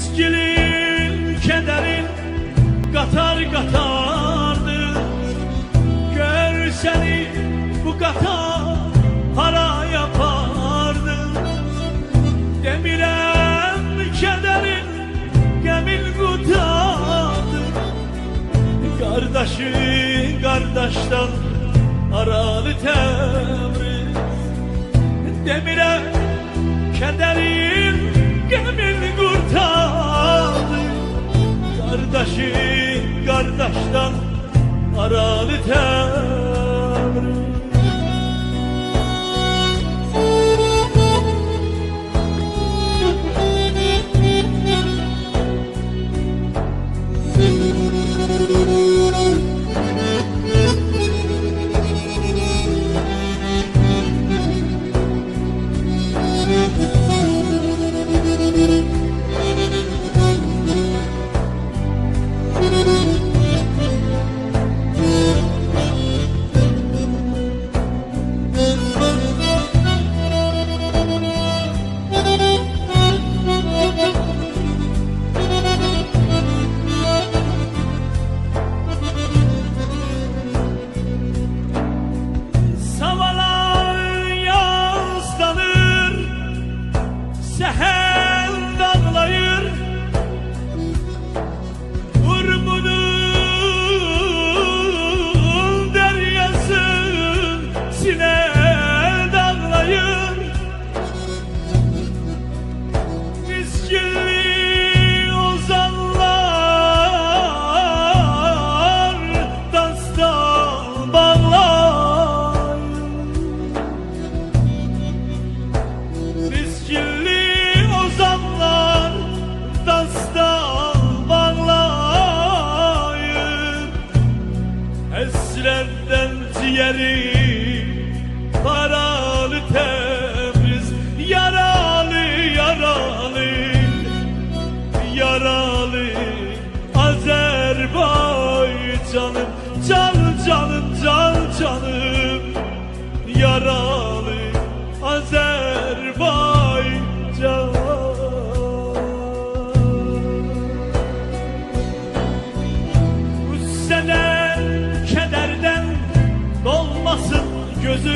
İçkilin, kederin katar katardır. Gör seni bu katar para yapardı Demirem kederin gemin kutardı Kardeşi kardeşten aralı tebriz Demirem kederin kurtardı Kardeşi kardeşten aralı tebriz Miskilli ozanlar Danstan bağlar. Miskilli ozanlar Danstan bağlayır Esrerden ciğeri Paralı canım Canım canım can canım. Yaralı Azerbaycan. Bu sene kederden dolmasın gözü.